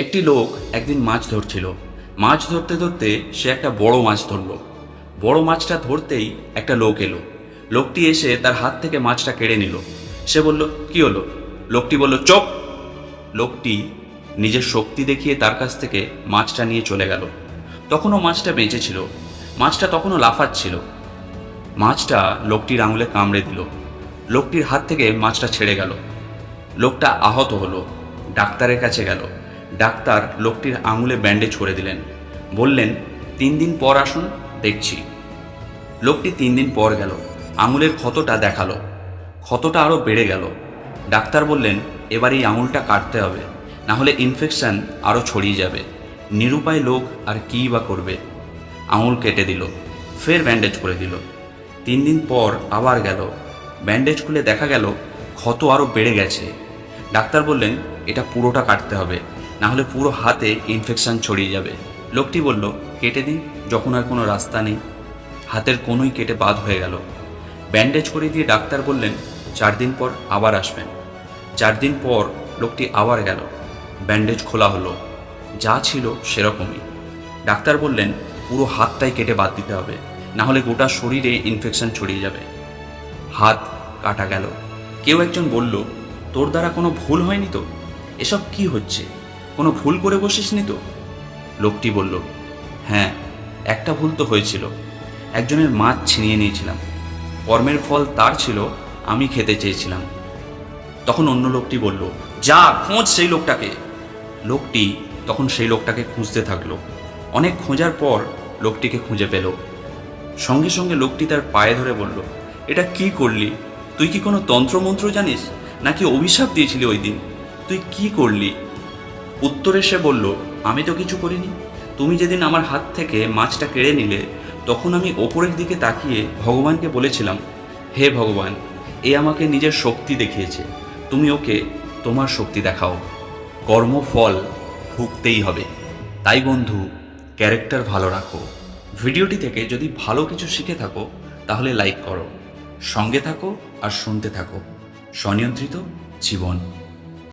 একটি লোক একদিন মাছ ধরছিল। মাছ ধরতে ধরতে সে একটা বড় মাছ ধরলো। বড় মাছটা ধরতেই একটা লোক এলো। লোকটি এসে তার হাত থেকে মাছটা কেড়ে নিল। সে বলল, কি হলো? লোকটি বলল, চোপ! লোকটি নিজের শক্তি দেখিয়ে তার কাছ থেকে মাছটা নিয়ে চলে গেল। তখনও মাছটা বেঁচে ছিল। মাছটা তখনও লাফাচ্ছিল। মাছটা লোকটির আঙুলে কামড়ে দিল। লোকটির হাত থেকে মাছটা ছেড়ে গেল। লোকটা আহত হলো। ডাক্তারের কাছে গেল। ডাক্তার লোকটির আঙুলে ব্যান্ডেজ করে দিলেন। বললেন, তিন দিন পর আসুন, দেখছি। লোকটি তিন দিন পর গেল। আঙুলের ক্ষতটা দেখাল। ক্ষতটা আরও বেড়ে গেল। ডাক্তার বললেন, এবার এই আঙুলটা কাটতে হবে না হলে ইনফেকশন আরও ছড়িয়ে যাবে। নিরুপায় লোক আর কী বা করবে? আঙুল কেটে দিল, ফের ব্যান্ডেজ করে দিল। তিন দিন পর আবার গেল। ব্যান্ডেজ খুলে দেখা গেল, ক্ষত আরও বেড়ে গেছে। ডাক্তার বললেন, এটা পুরোটা কাটতে হবে। না হলে পুরো হাতে ইনফেকশন ছড়িয়ে যাবে। লোকটি বলল, কেটে দিন যখন আর কোনো রাস্তা নেই। হাতের কোনোই কেটে বাদ হয়ে গেল। ব্যান্ডেজ করে দিয়ে ডাক্তার বললেন, চার দিন পর আবার আসবেন। চার দিন পর লোকটি আবার গেল। ব্যান্ডেজ খোলা হলো। যা ছিল সেরকমই। ডাক্তার বললেন, পুরো হাতটাই কেটে বাদ দিতে হবে। না হলে গোটা শরীরে ইনফেকশন ছড়িয়ে যাবে। হাত কাটা গেল। কেউ একজন বলল, তোর দ্বারা কোনো ভুল হয়নি তো? এসব কি হচ্ছে? কোনো ভুল করে বসিসনি তো? লোকটি বলল হ্যাঁ একটা ভুল তো হয়েছিল। একজনের মাছ ছিনিয়ে নিয়েছিলাম। কর্মের ফল তার ছিল, আমি খেতে চেয়েছিলাম। তখন অন্য লোকটি বলল, যা, খোঁজ সেই লোকটাকে। লোকটি তখন সেই লোকটাকে খুঁজতে থাকল। অনেক খোঁজার পর লোকটিকে খুঁজে পেল। সঙ্গে সঙ্গে লোকটি তার পায়ে ধরে বলল, এটা কি করলি? তুই কি কোনো তন্ত্রমন্ত্র জানিস? নাকি অভিশাপ দিয়েছিলি ওই দিন? তুই কি করলি? উত্তরে সে বলল, আমি তো কিছু করিনি। তুমি যেদিন আমার হাত থেকে মাছটা কেড়ে নিলে, তখন আমি ওপরের দিকে তাকিয়ে ভগবানকে বলেছিলাম, হে ভগবান, এ আমাকে নিজের শক্তি দেখিয়েছে। তুমি ওকে তোমার শক্তি দেখাও। কর্মফল ভুগতেই হবে। তাই বন্ধু ক্যারেক্টার ভালো রাখো। ভিডিওটি থেকে যদি ভালো কিছু শিখে থাকো, তাহলে লাইক করো। সঙ্গে থাকো আর শুনতে থাকো। স্বনিয়ন্ত্রিত জীবন।